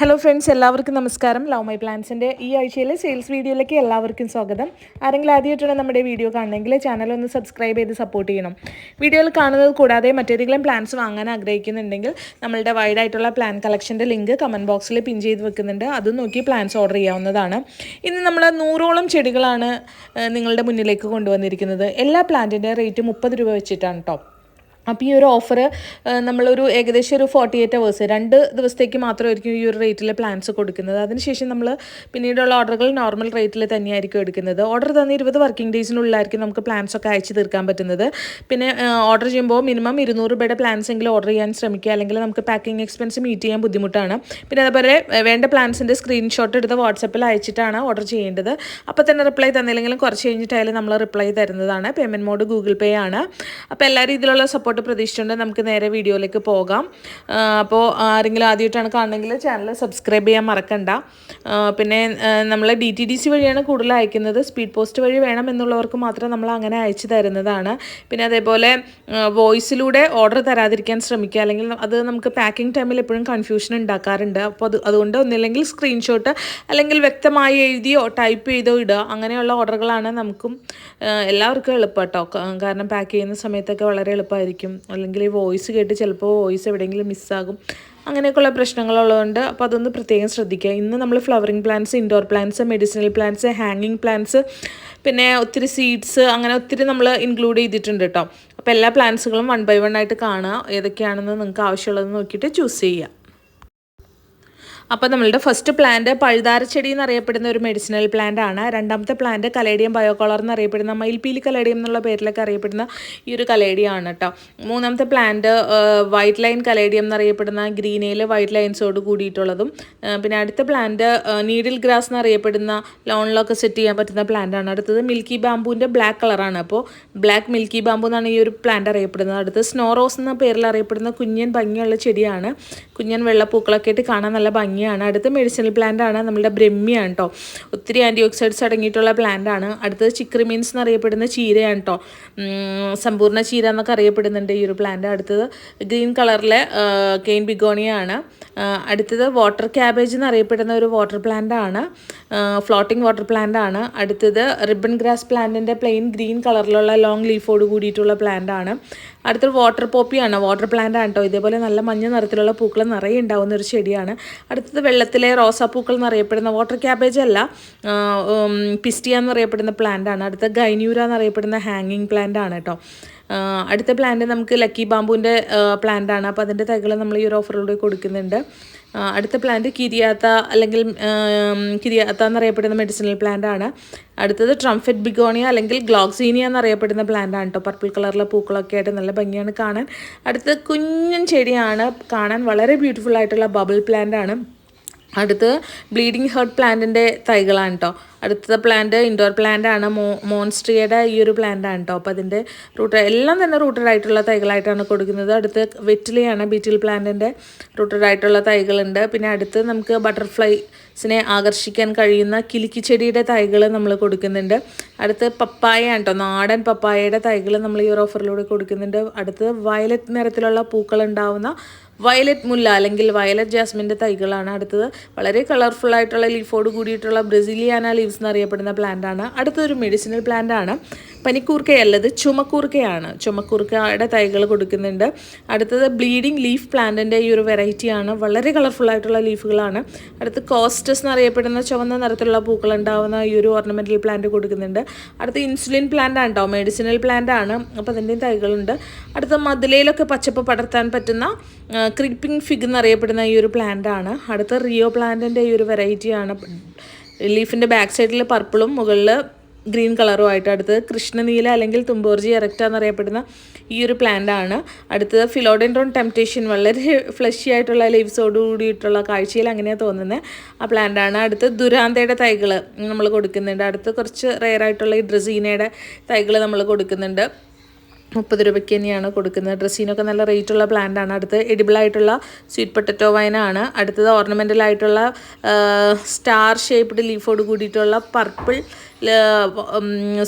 Hello friends എല്ലാവർക്കും നമസ്കാരം. Love my പ്ലാൻസിന്റെ ഈ ആഴ്ചയിലെ സെയിൽസ് വീഡിയോയിലേക്ക് എല്ലാവർക്കും സ്വാഗതം. ആരെങ്കിലും ആദ്യമായിട്ടാണ് നമ്മുടെ വീഡിയോ കാണണമെങ്കിൽ ചാനൽ ഒന്ന് സബ്സ്ക്രൈബ് ചെയ്ത് സപ്പോർട്ട് ചെയ്യണം. വീഡിയോയിൽ കാണുന്നത് കൂടാതെ മറ്റേതെങ്കിലും പ്ലാൻസ് വാങ്ങാൻ ആഗ്രഹിക്കുന്നുണ്ടെങ്കിൽ നമ്മളുടെ വൈഡ് ആയിട്ടുള്ള പ്ലാൻ കളക്ഷന്റെ ലിങ്ക് കമന്റ് ബോക്സിൽ പിൻ ചെയ്ത് വെക്കുന്നുണ്ട്. അത് നോക്കി പ്ലാൻസ് ഓർഡർ ചെയ്യാവുന്നതാണ്. ഇന്ന് നമ്മൾ നൂറോളം ചെടികളാണ് നിങ്ങളുടെ മുന്നിലേക്ക് കൊണ്ടുവന്നിരിക്കുന്നത്. എല്ലാ പ്ലാന്റിന്റെ റേറ്റ് മുപ്പത് രൂപ വെച്ചിട്ടാണ് കേട്ടോ അപ്പോൾ ഈ ഒരു ഓഫർ നമ്മളൊരു ഏകദേശം ഒരു ഫോർട്ടി എയ്റ്റ് അവേഴ്സ് രണ്ട് ദിവസത്തേക്ക് മാത്രമായിരിക്കും ഈ ഒരു റേറ്റിൽ പ്ലാൻസ് കൊടുക്കുന്നത്. അതിനുശേഷം നമ്മൾ പിന്നീടുള്ള ഓർഡറുകൾ നോർമൽ റേറ്റിൽ തന്നെയായിരിക്കും എടുക്കുന്നത്. ഓർഡർ തന്ന ഇരുപത് വർക്കിംഗ് ഡേയ്സിനുള്ളിലായിരിക്കും നമുക്ക് പ്ലാൻസ് ഒക്കെ അയച്ചു തീർക്കാൻ പറ്റുന്നത്. പിന്നെ ഓർഡർ ചെയ്യുമ്പോൾ മിനിമം ഇരുന്നൂറ് രൂപയുടെ പ്ലാൻസ് എങ്കിലും ഓർഡർ ചെയ്യാൻ ശ്രമിക്കുക. അല്ലെങ്കിൽ നമുക്ക് പാക്കിംഗ് എക്സ്പെൻസ് മീറ്റ് ചെയ്യാൻ ബുദ്ധിമുട്ടാണ്. പിന്നെ അതുപോലെ വേണ്ട പ്ലാൻസിന്റെ സ്ക്രീൻഷോട്ട് എടുത്ത് വാട്സപ്പിൽ അയച്ചിട്ടാണ് ഓർഡർ ചെയ്യേണ്ടത്. അപ്പോൾ തന്നെ റിപ്ലൈ തന്നില്ലെങ്കിലും കുറച്ച് കഴിഞ്ഞിട്ടായാലും നമ്മൾ റിപ്ലൈ തരുന്നതാണ്. പേയ്മെന്റ് മോഡ് ഗൂഗിൾ പേ ആണ്. അപ്പോൾ എല്ലാ രീതിയിലുള്ള സപ്പോർട്ട് പ്രതീക്ഷിച്ചുകൊണ്ട് നമുക്ക് നേരെ വീഡിയോയിലേക്ക് പോകാം. അപ്പോൾ ആരെങ്കിലും ആദ്യമായിട്ടാണ് കാണണമെങ്കിൽ ചാനൽ സബ്സ്ക്രൈബ് ചെയ്യാൻ മറക്കണ്ട. പിന്നെ നമ്മൾ ഡി ടി ഡി സി വഴിയാണ് കൂടുതൽ അയക്കുന്നത്. സ്പീഡ് പോസ്റ്റ് വഴി വേണം എന്നുള്ളവർക്ക് മാത്രം നമ്മൾ അങ്ങനെ അയച്ചു തരുന്നതാണ്. പിന്നെ അതേപോലെ വോയിസിലൂടെ ഓർഡർ തരാതിരിക്കാൻ ശ്രമിക്കുക. അല്ലെങ്കിൽ അത് നമുക്ക് പാക്കിംഗ് ടൈമിൽ എപ്പോഴും കൺഫ്യൂഷൻ ഉണ്ടാക്കാറുണ്ട്. അപ്പോൾ അത് അതുകൊണ്ട് ഒന്നില്ലെങ്കിൽ സ്ക്രീൻഷോട്ട് അല്ലെങ്കിൽ വ്യക്തമായി എഴുതിയോ ടൈപ്പ് ചെയ്തോ ഇടുക. അങ്ങനെയുള്ള ഓർഡറുകളാണ് നമുക്കും എല്ലാവർക്കും എളുപ്പം കേട്ടോ കാരണം പാക്ക് ചെയ്യുന്ന സമയത്തൊക്കെ വളരെ എളുപ്പമായിരിക്കും. അല്ലെങ്കിൽ ഈ വോയിസ് കേട്ട് ചിലപ്പോൾ വോയിസ് എവിടെയെങ്കിലും മിസ്സാകും അങ്ങനെയൊക്കെയുള്ള പ്രശ്നങ്ങളുള്ളതുകൊണ്ട് അപ്പോൾ അതൊന്ന് പ്രത്യേകം ശ്രദ്ധിക്കുക. ഇന്ന് നമ്മൾ flowering plants indoor plants medicinal plants ഹാങ്ങിങ് പ്ലാന്റ്സ് പിന്നെ ഒത്തിരി സീഡ്സ് അങ്ങനെ ഒത്തിരി നമ്മൾ ഇൻക്ലൂഡ് ചെയ്തിട്ടുണ്ട് കേട്ടോ അപ്പോൾ എല്ലാ പ്ലാന്റ്സുകളും വൺ ബൈ വൺ ആയിട്ട് കാണുക. ഏതൊക്കെയാണെന്ന് നിങ്ങൾക്ക് ആവശ്യമുള്ളത് നോക്കിയിട്ട് ചൂസ് ചെയ്യുക. അപ്പോൾ നമ്മളുടെ ഫസ്റ്റ് പ്ലാന്റ് പഴുതാരച്ചെടി എന്നറിയപ്പെടുന്ന ഒരു മെഡിസിനൽ പ്ലാന്റ് ആണ്. രണ്ടാമത്തെ പ്ലാന്റ് കലേഡിയം ബയോകളർ എന്നറിയപ്പെടുന്ന മയിൽപീലി കലേഡിയം എന്നുള്ള പേരിലൊക്കെ അറിയപ്പെടുന്ന ഈ ഒരു കലേഡിയാണ് കേട്ടോ മൂന്നാമത്തെ പ്ലാന്റ് വൈറ്റ് ലൈൻ കലേഡിയം എന്നറിയപ്പെടുന്ന ഗ്രീനയിൽ വൈറ്റ് ലൈൻസോട് കൂടിയിട്ടുള്ളതും. പിന്നെ അടുത്ത പ്ലാന്റ് നീഡിൽ ഗ്രാസ് എന്നറിയപ്പെടുന്ന ലോണിലൊക്കെ സെറ്റ് ചെയ്യാൻ പറ്റുന്ന പ്ലാന്റ് ആണ്. അടുത്തത് മിൽക്കി ബാമ്പുവിന്റെ ബ്ലാക്ക് കളറാണ് അപ്പോൾ ബ്ലാക്ക് മിൽക്കി ബാമ്പു എന്നാണ് ഈ ഒരു പ്ലാന്റ് അറിയപ്പെടുന്നത്. അടുത്തത് സ്നോ റോസ് എന്ന പേരിൽ അറിയപ്പെടുന്ന കുഞ്ഞൻ ഭംഗിയുള്ള ചെടിയാണ്. കുഞ്ഞൻ വെള്ളപ്പൂക്കളൊക്കെ ആയിട്ട് കാണാൻ നല്ല ഭംഗിയാണ് അടുത്ത മെഡിസിനൽ പ്ലാന്റ് ആണ് നമ്മുടെ ബ്രഹ്മിയാണ് കേട്ടോ ഒത്തിരി ആന്റി ഓക്സൈഡ്സ് അടങ്ങിയിട്ടുള്ള പ്ലാന്റ് ആണ്. അടുത്തത് ചിക്രി മീൻസ് എന്നറിയപ്പെടുന്ന ചീരയാണ് കേട്ടോ സമ്പൂർണ ചീര എന്നൊക്കെ അറിയപ്പെടുന്നുണ്ട് ഈ ഒരു പ്ലാന്റ് അടുത്തത് ഗ്രീൻ കളറിലെ കെയിൻ ബിഗോണിയ ആണ്. അടുത്തത് വാട്ടർ ക്യാബേജ് എന്നറിയപ്പെടുന്ന ഒരു വാട്ടർ പ്ലാന്റ് ആണ്. ഫ്ലോട്ടിംഗ് വാട്ടർ പ്ലാന്റ് ആണ്. അടുത്തത് റിബൺ ഗ്രാസ് പ്ലാന്റിന്റെ പ്ലെയിൻ ഗ്രീൻ കളറിലുള്ള ലോങ് ലീഫോട് കൂടിയിട്ടുള്ള പ്ലാന്റ് ആണ്. അടുത്തത് വാട്ടർ പോപ്പിയാണ് വാട്ടർ പ്ലാന്റ് ആണ് കേട്ടോ ഇതേപോലെ നല്ല മഞ്ഞ നിറത്തിലുള്ള പൂക്കൾ നിറയെ ഉണ്ടാവുന്ന ഒരു ചെടിയാണ്. അടുത്തത് വെള്ളത്തിലെ റോസാപ്പൂക്കൾ എന്നറിയപ്പെടുന്ന വാട്ടർ ക്യാബേജ് അല്ല പിസ്റ്റിയ എന്നറിയപ്പെടുന്ന പ്ലാന്റ് ആണ്. അടുത്ത ഗൈന്യൂര എന്നറിയപ്പെടുന്ന ഹാങ്ങിങ് പ്ലാന്റ് ആണ് കേട്ടോ അടുത്ത പ്ലാന്റ് നമുക്ക് ലക്കി ബാമ്പുവിന്റെ പ്ലാന്റ് ആണ്. അപ്പോൾ അതിന്റെ തൈകൾ നമ്മൾ ഈ ഒരു ഓഫറിലൂടെ കൊടുക്കുന്നുണ്ട്. അടുത്ത പ്ലാന്റ് കിരിയാത്ത അല്ലെങ്കിൽ കിരിയാത്ത എന്നറിയപ്പെടുന്ന മെഡിസിനൽ പ്ലാന്റ് ആണ്. അടുത്തത് ട്രംഫെറ്റ് ബിഗോണിയ അല്ലെങ്കിൽ ഗ്ലോക്സീനിയ എന്നറിയപ്പെടുന്ന പ്ലാന്റ് ആണ് കേട്ടോ പർപ്പിൾ കളറിലെ പൂക്കളൊക്കെ ആയിട്ട് നല്ല ഭംഗിയാണ് കാണാൻ. അടുത്തത് കുഞ്ഞൻ ചെടിയാണ് കാണാൻ വളരെ ബ്യൂട്ടിഫുൾ ആയിട്ടുള്ള ബബിൾ പ്ലാന്റ് ആണ്. അടുത്ത് ബ്ലീഡിങ് ഹേർട്ട് പ്ലാന്റിന്റെ തൈകളാണ് കേട്ടോ അടുത്ത പ്ലാന്റ് ഇൻഡോർ പ്ലാന്റ് ആണ്. മോ മോൺസ്ട്രിയയുടെ ഈ ഒരു പ്ലാന്റ് ആണ് കേട്ടോ അപ്പോൾ അതിന്റെ റൂട്ട് എല്ലാം തന്നെ റൂട്ടഡ് ആയിട്ടുള്ള തൈകളായിട്ടാണ് കൊടുക്കുന്നത്. അടുത്ത് വെറ്റിലയാണ് ബീറ്റിൽ പ്ലാന്റിന്റെ റൂട്ടഡ് ആയിട്ടുള്ള തൈകളുണ്ട്. പിന്നെ അടുത്ത് നമുക്ക് ബട്ടർഫ്ലൈസിനെ ആകർഷിക്കാൻ കഴിയുന്ന കിലിക്കി ചെടിയുടെ തൈകൾ നമ്മൾ കൊടുക്കുന്നുണ്ട്. അടുത്ത് പപ്പായ കേട്ടോ നാടൻ പപ്പായയുടെ തൈകൾ നമ്മൾ ഈ ഒരു ഓഫറിലൂടെ കൊടുക്കുന്നുണ്ട്. അടുത്ത് വയലറ്റ് നിറത്തിലുള്ള പൂക്കൾ ഉണ്ടാവുന്ന വയലറ്റ് മുല്ല അല്ലെങ്കിൽ വയലറ്റ് ജാസ്മിന്റെ തൈകളാണ്. അടുത്തത് വളരെ കളർഫുൾ ആയിട്ടുള്ള ലീഫോട് കൂടിയിട്ടുള്ള ബ്രസീലിയാന ലീവ്സ് എന്നറിയപ്പെടുന്ന പ്ലാന്റ് ആണ് അടുത്തൊരു മെഡിസിനൽ പ്ലാന്റ് ആണ് പനിക്കൂർക്കയല്ലത് ചുമക്കൂർക്കയാണ്. ചുമക്കൂർക്കയുടെ തൈകൾ കൊടുക്കുന്നുണ്ട്. അടുത്തത് ബ്ലീഡിംഗ് ലീഫ് പ്ലാന്റിന്റെ ഈ ഒരു വെറൈറ്റിയാണ് വളരെ കളർഫുൾ ആയിട്ടുള്ള ലീഫുകളാണ്. അടുത്ത് കോസ്റ്റസ് എന്നറിയപ്പെടുന്ന ചുവന്ന നിറത്തിലുള്ള പൂക്കൾ ഉണ്ടാവുന്ന ഈ ഒരു ഓർണമെന്റൽ പ്ലാന്റ് കൊടുക്കുന്നുണ്ട്. അടുത്ത് ഇൻസുലിൻ പ്ലാന്റ് കേട്ടോ മെഡിസിനൽ പ്ലാന്റ് ആണ്. അപ്പോൾ അതിന്റെയും തൈകളുണ്ട്. അടുത്ത മതിലയിലൊക്കെ പച്ചപ്പ് പടർത്താൻ പറ്റുന്ന ക്രീപ്പിംഗ് ഫിഗ് എന്നറിയപ്പെടുന്ന ഈ ഒരു പ്ലാന്റ് ആണ്. അടുത്ത റിയോ പ്ലാന്റിന്റെ ഈ ഒരു വെറൈറ്റിയാണ് ലീഫിന്റെ ബാക്ക് സൈഡിൽ പർപ്പിളും മുകളിൽ ഗ്രീൻ കളറും ആയിട്ട്. അടുത്തത് കൃഷ്ണനീല അല്ലെങ്കിൽ തുമ്പോർജി എറക്റ്റ എന്നറിയപ്പെടുന്ന ഈ ഒരു പ്ലാന്റ് ആണ്. അടുത്തത് ഫിലോഡെൻഡ്രോൺ ടെംപ്റ്റേഷൻ വളരെ ഫ്ലഷി ആയിട്ടുള്ള ലീവ്സോട് കൂടിയിട്ടുള്ള കാഴ്ചയിൽ അങ്ങനെയാണ് തോന്നുന്നത് ആ പ്ലാന്റ് ആണ്. അടുത്ത് ദുരാന്തയുടെ തൈകൾ നമ്മൾ കൊടുക്കുന്നുണ്ട്. അടുത്ത് കുറച്ച് റെയർ ആയിട്ടുള്ള ഈ ഡ്രസീനയുടെ തൈകൾ നമ്മൾ കൊടുക്കുന്നുണ്ട്. മുപ്പത് രൂപയ്ക്ക് തന്നെയാണ് കൊടുക്കുന്നത്. ഡ്രസ്സിനൊക്കെ നല്ല റേറ്റുള്ള പ്ലാന്റാണ് അടുത്ത് എഡിബിളായിട്ടുള്ള സ്വീറ്റ് പൊട്ടറ്റോ വൈനാണ് അടുത്തത് ഓർണമെന്റലായിട്ടുള്ള സ്റ്റാർ ഷേപ്പ്ഡ് ലീഫോട് കൂടിയിട്ടുള്ള പർപ്പിൾ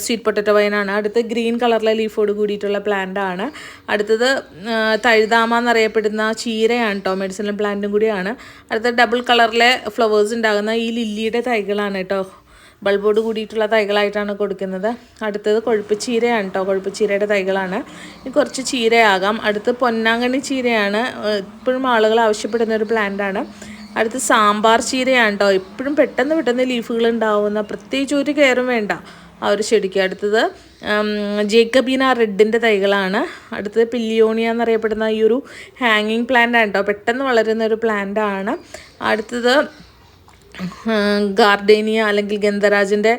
സ്വീറ്റ് പൊട്ടറ്റോ വൈനാണ് അടുത്ത് ഗ്രീൻ കളറിലെ ലീഫോട് കൂടിയിട്ടുള്ള പ്ലാന്റാണ് അടുത്തത് തഴുതാമ എന്നറിയപ്പെടുന്ന ചീരയാണ് കേട്ടോ മെഡിസിനൽ പ്ലാന്റും കൂടിയാണ്. അടുത്ത ഡബിൾ കളറിലെ ഫ്ലവേഴ്സ് ഉണ്ടാകുന്ന ഈ ലില്ലിയുടെ തൈകളാണ് കേട്ടോ ബൾബോട് കൂടിയിട്ടുള്ള തൈകളായിട്ടാണ് കൊടുക്കുന്നത്. അടുത്തത് കൊഴുപ്പ് ചീരയാണ് കേട്ടോ കൊഴുപ്പ് ചീരയുടെ തൈകളാണ്. ഇനി കുറച്ച് ചീരയാകാം. അടുത്ത് പൊന്നാങ്കണ്ണി ചീരയാണ്. ഇപ്പോഴും ആളുകൾ ആവശ്യപ്പെടുന്ന ഒരു പ്ലാന്റാണ് അടുത്ത് സാമ്പാർ ചീരയാണ് കേട്ടോ ഇപ്പോഴും പെട്ടെന്ന് പെട്ടെന്ന് ലീഫുകൾ ഉണ്ടാവുന്ന പ്രത്യേകിച്ച് ഒരു കെയറും വേണ്ട. ആ ഒരു ചെടിക്ക്. അടുത്തത് ജേക്കബീന റെഡിന്റെ തൈകളാണ്. അടുത്തത് പില്ലിയോണിയ എന്നറിയപ്പെടുന്ന ഈ ഒരു ഹാങ്ങിങ് പ്ലാന്റ് ആണ് കേട്ടോ പെട്ടെന്ന് വളരുന്ന ഒരു പ്ലാന്റ് ആണ്. അടുത്തത് ഗാർഡേനിയ അല്ലെങ്കിൽ ഗന്ധരാജിന്റെ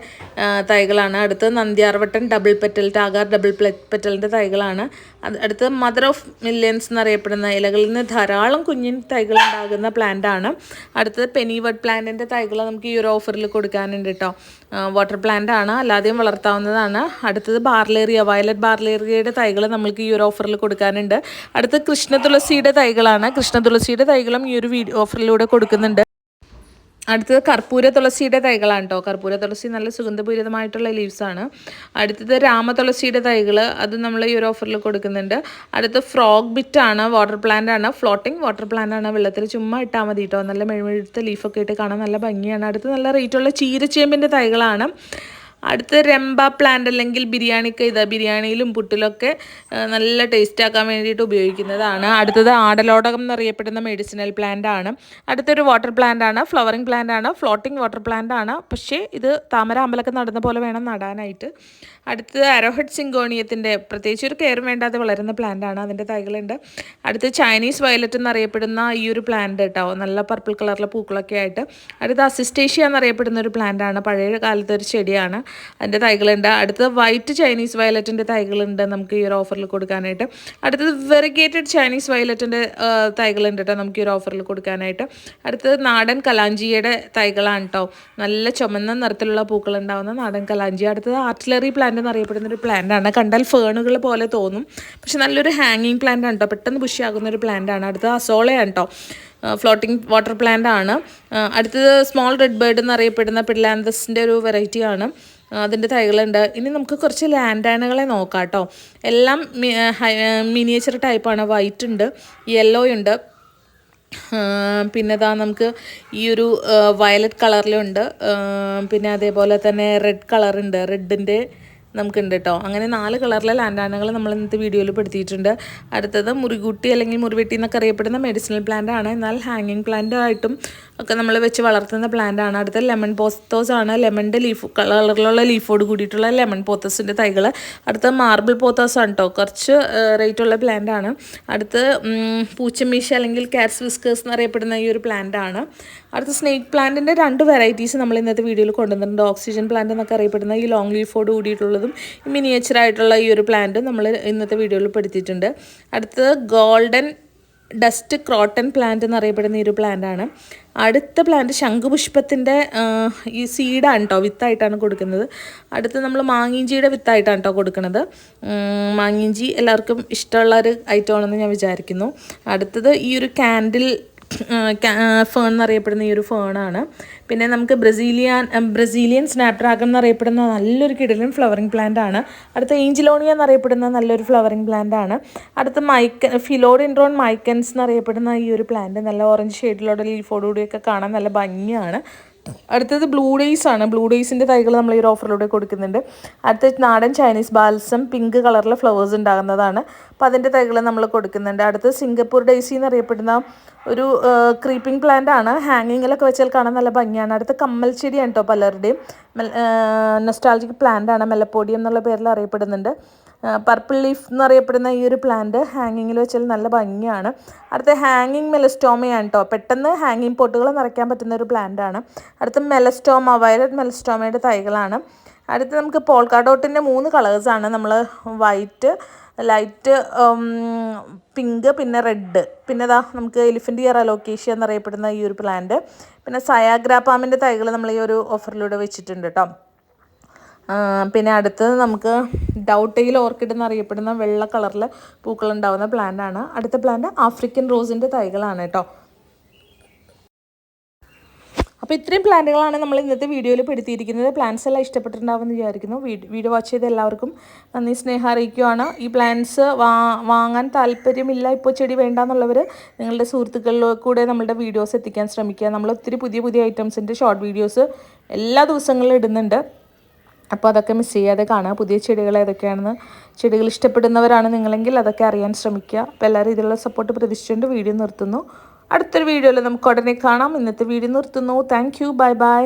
തൈകളാണ്. അടുത്ത് നന്ദ്യാർവട്ടൻ ഡബിൾ പെറ്റൽ ടാഗാർ ഡബിൾ പെറ്റലിന്റെ തൈകളാണ്. അടുത്ത് മദർ ഓഫ് മില്യൻസ് എന്നറിയപ്പെടുന്ന ഇലകളിൽ നിന്ന് ധാരാളം കുഞ്ഞിൻ തൈകൾ ഉണ്ടാകുന്ന പ്ലാന്റ് ആണ്. അടുത്തത് പെനിവഡ് പ്ലാന്റിന്റെ തൈകൾ നമുക്ക് ഈ ഒരു ഓഫറിൽ കൊടുക്കാനുണ്ട് കേട്ടോ വാട്ടർ പ്ലാന്റ് ആണ്. അല്ലാതെയും വളർത്താവുന്നതാണ്. അടുത്തത് ബാർലേറിയ വയലറ്റ് ബാർലേറിയയുടെ തൈകൾ നമ്മൾക്ക് ഈ ഒരു ഓഫറിൽ കൊടുക്കാനുണ്ട്. അടുത്ത് കൃഷ്ണ തുളസിയുടെ തൈകളാണ്. കൃഷ്ണ തുളസിയുടെ തൈകളും ഈ ഒരു വീഡിയോ ഓഫറിലൂടെ കൊടുക്കുന്നുണ്ട്. അടുത്തത് കർപ്പൂര തുളസിയുടെ തൈകളാണ് കേട്ടോ കർപ്പൂര തുളസി നല്ല സുഗന്ധപൂരിതമായിട്ടുള്ള ലീവ്സാണ് അടുത്തത് രാമ തുളസിയുടെ തൈകൾ അത് നമ്മൾ ഈ ഒരു ഓഫറിൽ കൊടുക്കുന്നുണ്ട്. അടുത്ത ഫ്രോഗ് ബിറ്റാണ് വാട്ടർ പ്ലാന്റ് ആണ്. ഫ്ലോട്ടിംഗ് വാട്ടർ പ്ലാന്റ് ആണ്. വെള്ളത്തിൽ ചുമ്മാ ഇട്ടാൽ മതി കേട്ടോ നല്ല മെഴുമെഴുത്ത ലീഫൊക്കെ ഇട്ട് കാണാൻ നല്ല ഭംഗിയാണ്. അടുത്ത് നല്ല റേറ്റുള്ള ചീരച്ചേമ്പിന്റെ തൈകളാണ്. അടുത്ത രംബ പ്ലാന്റ് അല്ലെങ്കിൽ ബിരിയാണിക്ക് ഇതാ ബിരിയാണിയിലും പുട്ടിലൊക്കെ നല്ല ടേസ്റ്റ് ആക്കാൻ വേണ്ടിയിട്ട് ഉപയോഗിക്കുന്നതാണ്. അടുത്തത് ആടലോടകം എന്നറിയപ്പെടുന്ന മെഡിസിനൽ പ്ലാന്റ് ആണ്. അടുത്തൊരു വാട്ടർ പ്ലാന്റ് ആണ് ഫ്ലവറിങ് പ്ലാന്റ് ആണ് ഫ്ലോട്ടിംഗ് വാട്ടർ പ്ലാന്റ് ആണ്. പക്ഷേ ഇത് താമര അമ്പലൊക്കെ നടന്ന പോലെ വേണം നടാനായിട്ട്. അടുത്തത് അരോഹഡ് സിങ്കോണിയത്തിന്റെ പ്രത്യേകിച്ച് ഒരു കെയർ വേണ്ടാതെ വളരുന്ന പ്ലാന്റ് ആണ്. അതിന്റെ തൈകളുണ്ട്. അടുത്ത് ചൈനീസ് വയലറ്റ് എന്നറിയപ്പെടുന്ന ഈ ഒരു പ്ലാന്റ് കേട്ടോ നല്ല പർപ്പിൾ കളറിലെ പൂക്കളൊക്കെ ആയിട്ട്. അടുത്ത് അസിസ്റ്റേഷ്യ എന്നറിയപ്പെടുന്ന ഒരു പ്ലാന്റ് ആണ്. പഴയ കാലത്തെ ഒരു ചെടിയാണ്. അതിന്റെ തൈകളുണ്ട്. അടുത്തത് വൈറ്റ് ചൈനീസ് വയലറ്റിന്റെ തൈകളുണ്ട് നമുക്ക് ഈ ഒരു ഓഫറിൽ കൊടുക്കാനായിട്ട്. അടുത്തത് വെറിഗേറ്റഡ് ചൈനീസ് വയലറ്റിന്റെ തൈകളുണ്ട് കേട്ടോ നമുക്ക് ഈ ഒരു ഓഫറിൽ കൊടുക്കാനായിട്ട്. അടുത്തത് നാടൻ കലാഞ്ചിയുടെ തൈകളാണ് കേട്ടോ നല്ല ചുമന്ന നിറത്തിലുള്ള പൂക്കൾ ഉണ്ടാകുന്ന നാടൻ കലാഞ്ചി. അടുത്തത് ആർട്ടിലറി പ്ലാന്റ് എന്നറിയപ്പെടുന്ന ഒരു പ്ലാന്റ് ആണ്. കണ്ടാൽ ഫേണുകൾ പോലെ തോന്നും. പക്ഷെ നല്ലൊരു ഹാങ്ങിങ് പ്ലാന്റ് ആണ് കേട്ടോ പെട്ടെന്ന് ബുഷിയാകുന്ന ഒരു പ്ലാന്റ് ആണ്. അടുത്തത് അസോളയാണ് കേട്ടോ ഫ്ലോട്ടിംഗ് വാട്ടർ പ്ലാന്റ് ആണ്. അടുത്തത് സ്മോൾ റെഡ് ബേർഡ് എന്നറിയപ്പെടുന്ന പിഡ്ലാന്തസിന്റെ ഒരു വെറൈറ്റി ആണ്. അതിന്റെ തൈകളുണ്ട്. ഇനി നമുക്ക് കുറച്ച് ലാൻഡാനകളെ നോക്കാം കേട്ടോ. എല്ലാം മിനിയേച്ചർ ടൈപ്പാണ് വൈറ്റ് ഉണ്ട് യെല്ലോ ഉണ്ട്. പിന്നെ ഇതാ നമുക്ക് ഈ ഒരു വയലറ്റ് കളറിലുണ്ട് പിന്നെ അതേപോലെ തന്നെ റെഡ് കളറുണ്ട് റെഡിന്റെ നമുക്കുണ്ട് കേട്ടോ. അങ്ങനെ നാല് കളറിലെ ലാൻഡാനകൾ നമ്മൾ ഇന്നത്തെ വീഡിയോയിൽ പെടുത്തിയിട്ടുണ്ട്. അടുത്തത് മുറികുട്ടി അല്ലെങ്കിൽ മുറിവെട്ടി എന്നൊക്കെ അറിയപ്പെടുന്ന മെഡിസിനൽ പ്ലാന്റ് ആണ്. എന്നാൽ ഹാങ്ങിങ് പ്ലാന്റ് ആയിട്ടും ഒക്കെ നമ്മൾ വെച്ച് വളർത്തുന്ന പ്ലാന്റ് ആണ്. അടുത്ത ലെമൺ പോത്തോസ് ആണ്. ലെമണിന്റെ ലീഫ് കളറിലുള്ള ലീഫോട് കൂടിയിട്ടുള്ള ലെമൺ പോത്തസിന്റെ തൈകൾ അടുത്ത മാർബിൾ പോത്തോസ് ആണ് കേട്ടോ കുറച്ച് റേറ്റുള്ള പ്ലാന്റ് ആണ്. അടുത്ത് പൂച്ചമീശ അല്ലെങ്കിൽ കാറ്റ്സ് വിസ്കേഴ്സ് എന്നറിയപ്പെടുന്ന ഈ ഒരു പ്ലാന്റ് ആണ്. അടുത്ത സ്നേക്ക് പ്ലാന്റിന്റെ രണ്ട് വെറൈറ്റീസ് നമ്മൾ ഇന്നത്തെ വീഡിയോയിൽ കൊണ്ടുവന്നിട്ടുണ്ട്. ഓക്സിജൻ പ്ലാന്റ് എന്നൊക്കെ അറിയപ്പെടുന്ന ഈ ലോങ് ലീഫോട് കൂടിയിട്ടുള്ളതും മിനിയേച്ചർ ആയിട്ടുള്ള ഈ ഒരു പ്ലാന്റും നമ്മൾ ഇന്നത്തെ വീഡിയോയിൽ പെടുത്തിയിട്ടുണ്ട്. അടുത്തത് ഗോൾഡൻ ഡസ്റ്റ് ക്രോട്ടൺ പ്ലാന്റ് എന്നറിയപ്പെടുന്ന ഈ ഒരു പ്ലാന്റാണ് അടുത്ത പ്ലാന്റ് ശംഖുപുഷ്പത്തിന്റെ ഈ സീഡാണ് കേട്ടോ വിത്തായിട്ടാണ് കൊടുക്കുന്നത്. അടുത്ത് നമ്മൾ മാങ്ങിഞ്ചിയുടെ വിത്തായിട്ടാണ് കേട്ടോ കൊടുക്കുന്നത് മാങ്ങിഞ്ചി എല്ലാവർക്കും ഇഷ്ടമുള്ള ഒരു ഐറ്റം ആണെന്ന് ഞാൻ വിചാരിക്കുന്നു. അടുത്തത് ഈ ഒരു കാൻഡിൽ ഫേൺ എന്നറിയപ്പെടുന്ന ഈ ഒരു ഫേണാണ് പിന്നെ നമുക്ക് ബ്രസീലിയൻ ബ്രസീലിയൻ സ്നാപ് ഡ്രാഗൺ എന്നറിയപ്പെടുന്ന നല്ലൊരു കിടലൻ ഫ്ലവറിങ് പ്ലാന്റ് ആണ്. അടുത്ത ഏഞ്ചിലോണിയ എന്നറിയപ്പെടുന്ന നല്ലൊരു ഫ്ലവറിങ് പ്ലാന്റ് ആണ്. അടുത്ത മൈക്ക ഫിലോഡിൻഡ്രോൺ മൈക്കൻസ് എന്നറിയപ്പെടുന്ന ഈ ഒരു പ്ലാന്റ് നല്ല ഓറഞ്ച് ഷെയ്ഡിലുള്ള ലീഫോടുകൂടിയൊക്കെ കാണാൻ നല്ല ഭംഗിയാണ്. അടുത്തത് ബ്ലൂ ഡേയ്സ് ആണ്. ബ്ലൂ ഡേയ്സിന്റെ തൈകൾ നമ്മൾ ഈ ഒരു ഓഫറിലൂടെ കൊടുക്കുന്നുണ്ട്. അടുത്ത നാടൻ ചൈനീസ് ബാൽസം പിങ്ക് കളറിലെ ഫ്ലവേഴ്സ് ഉണ്ടാകുന്നതാണ്. അപ്പോൾ അതിന്റെ തൈകൾ നമ്മൾ കൊടുക്കുന്നുണ്ട്. അടുത്ത് സിംഗപ്പൂർ ഡേയ്സി എന്നറിയപ്പെടുന്ന ഒരു ക്രീപ്പിംഗ് പ്ലാന്റ് ആണ്. ഹാങ്ങിങ്ങിലൊക്കെ വെച്ചാൽ കാണാൻ നല്ല ഭംഗിയാണ്. അടുത്ത കമ്മൽ ചെടിയാണ് കേട്ടോ പലരുടെയും നെസ്റ്റാൾജിക് പ്ലാന്റ് ആണ്. മെലപ്പോഡിയം എന്നുള്ള പേരിൽ അറിയപ്പെടുന്നുണ്ട്. പർപ്പിൾ ലീഫ് എന്നറിയപ്പെടുന്ന ഈ ഒരു പ്ലാന്റ് ഹാങ്ങിങ്ങിൽ വെച്ചാൽ നല്ല ഭംഗിയാണ്. അടുത്ത ഹാങ്ങിങ് മെലസ്റ്റോമയാണ് കേട്ടോ പെട്ടെന്ന് ഹാങ്ങിങ് പോട്ടുകൾ നിറയ്ക്കാൻ പറ്റുന്ന ഒരു പ്ലാന്റ് ആണ്. അടുത്ത മെലസ്റ്റോമ വയലറ്റ് മെലസ്റ്റോമയുടെ തൈകളാണ്. അടുത്ത് നമുക്ക് പോൾക്കാഡോട്ടിന്റെ മൂന്ന് കളേഴ്സാണ് നമ്മൾ വൈറ്റ് ലൈറ്റ് പിങ്ക് പിന്നെ റെഡ് പിന്നെ ഇതാ നമുക്ക് എലിഫന്റ് ഇയർ അലോക്കേഷ്യ എന്നറിയപ്പെടുന്ന ഈ ഒരു പ്ലാന്റ് പിന്നെ സയാഗ്രാപാമിന്റെ തൈകൾ നമ്മൾ ഈ ഒരു ഓഫറിലൂടെ വെച്ചിട്ടുണ്ട് കേട്ടോ പിന്നെ അടുത്തത് നമുക്ക് ഡൗട്ടയിൽ ഓർക്കിഡ് എന്നറിയപ്പെടുന്ന വെള്ള കളറിൽ പൂക്കളുണ്ടാവുന്ന പ്ലാന്റ് ആണ്. അടുത്ത പ്ലാന്റ് ആഫ്രിക്കൻ റോസിന്റെ തൈകളാണ് കേട്ടോ അപ്പോൾ ഇത്രയും പ്ലാന്റുകളാണ് നമ്മൾ ഇന്നത്തെ വീഡിയോയിൽ പെടുത്തിയിരിക്കുന്നത്. പ്ലാന്റ്സ് എല്ലാം ഇഷ്ടപ്പെട്ടിട്ടുണ്ടാവുമെന്ന് വിചാരിക്കുന്നു. വീഡിയോ വാച്ച് ചെയ്ത എല്ലാവർക്കും നന്ദി സ്നേഹം അറിയിക്കുകയാണ്. ഈ പ്ലാന്റ്സ് വാങ്ങാൻ താല്പര്യമില്ല ഇപ്പോൾ ചെടി വേണ്ടാന്നുള്ളവർ നിങ്ങളുടെ സുഹൃത്തുക്കളിലൂടെ കൂടെ നമ്മളുടെ വീഡിയോസ് എത്തിക്കാൻ ശ്രമിക്കുക. നമ്മൾ ഒത്തിരി പുതിയ പുതിയ ഐറ്റംസിന്റെ ഷോർട്ട് വീഡിയോസ് എല്ലാ ദിവസങ്ങളിലും ഇടുന്നുണ്ട്. അപ്പോൾ അതൊക്കെ മിസ് ചെയ്യാതെ കാണുക. പുതിയ ചെടികൾ ഏതൊക്കെയാണെന്ന് ചെടികൾ ഇഷ്ടപ്പെടുന്നവരാണ് നിങ്ങളെങ്കിൽ അതൊക്കെ അറിയാൻ ശ്രമിക്കുക. അപ്പോൾ എല്ലാവരും ഇതിലുള്ള സപ്പോർട്ട് പ്രതീക്ഷിച്ചുകൊണ്ട് വീഡിയോ നിർത്തുന്നു. അടുത്തൊരു വീഡിയോയിൽ നമുക്ക് ഉടനെ കാണാം. ഇന്നത്തെ വീഡിയോ നിർത്തുന്നു. Thank you bye bye